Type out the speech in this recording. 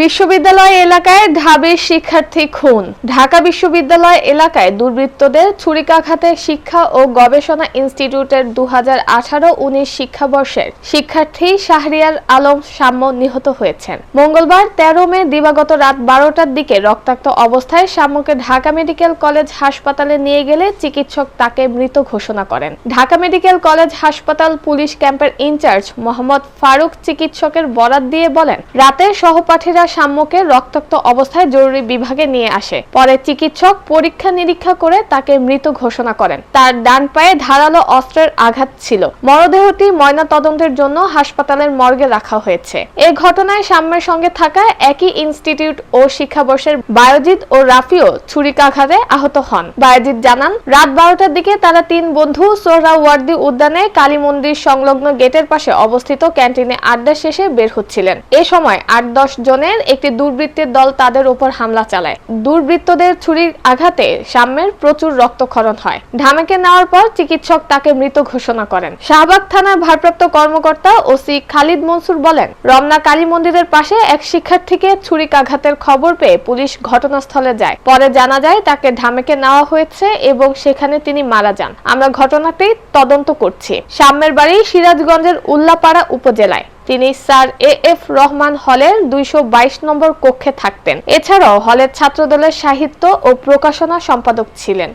বিশ্ববিদ্যালয় এলাকায় ঢাবির শিক্ষার্থী খুন। ঢাকা বিশ্ববিদ্যালয় এলাকায় দুর্বৃত্তদের ছুরিকাঘাতে শিক্ষা ও গবেষণা ইনস্টিটিউটের দু হাজার আঠারো উনিশ শিক্ষাবর্ষের শিক্ষার্থী শাহরিয়ার আলম সাম্য নিহত হয়েছেন। মঙ্গলবার তেরো মে দিবাগত রাত বারোটার দিকে রক্তাক্ত অবস্থায় সাম্যকে ঢাকা মেডিকেল কলেজ হাসপাতালে নিয়ে গেলে চিকিৎসক তাকে মৃত ঘোষণা করেন। ঢাকা মেডিকেল কলেজ হাসপাতাল পুলিশ ক্যাম্পের ইনচার্জ মোহাম্মদ ফারুক চিকিৎসকের বরাত দিয়ে বলেন, রাতে সহপাঠীরা সাম্যকে রক্তাক্ত অবস্থায় জরুরি বিভাগে নিয়ে আসে। পরে চিকিৎসক পরীক্ষা নিরীক্ষা করে তাকে মৃত ঘোষণা করেন। তার ডান পায়ে ধারালো অস্ত্রের আঘাত ছিল। মরদেহটি ময়না তদন্তের জন্য হাসপাতালের মর্গে রাখা হয়েছে। এ ঘটনায় সাম্যের সঙ্গে থাকা একই ইনস্টিটিউট ও শিক্ষাবর্ষের বায়োজিৎ ও রাফিও ছুরিকাঘাতে আহত হন। বায়োজিৎ জানান, রাত বারোটার দিকে তারা তিন বন্ধু সোহরাওয়ার্দী উদ্যানে কালী মন্দির সংলগ্ন গেটের পাশে অবস্থিত ক্যান্টিনে আড্ডা শেষে বের হচ্ছিলেন। এ সময় আট দশ জনের একটি দুর্বৃত্তের দল তাদের উপর হামলা চালায়। দুর্বৃত্তদের ছুরির আঘাতে সাম্যের প্রচুর রক্তক্ষরণ হয়। ঢামেকে নেওয়ার পর চিকিৎসক তাকে মৃত ঘোষণা করেন। শাহবাগ থানার ভারপ্রাপ্ত কর্মকর্তা ওসি খালিদ মনসুর বলেন, রমনা কালী মন্দিরের পাশে এক শিক্ষার্থীকে ছুরিকাঘাতের খবর পেয়ে পুলিশ ঘটনাস্থলে যায়। পরে জানা যায়, তাকে ঢামেকে নেওয়া হয়েছে এবং সেখানে তিনি মারা যান। আমরা ঘটনাটি তদন্ত করছি। সাম্যের বাড়ি সিরাজগঞ্জের উল্লাপাড়া উপজেলায়। তিনি স্যার এ এফ রহমান হলের দুইশ বাইশ নম্বর কক্ষে থাকতেন। এছাড়াও হলের ছাত্রদলের সাহিত্য ও প্রকাশনা সম্পাদক ছিলেন।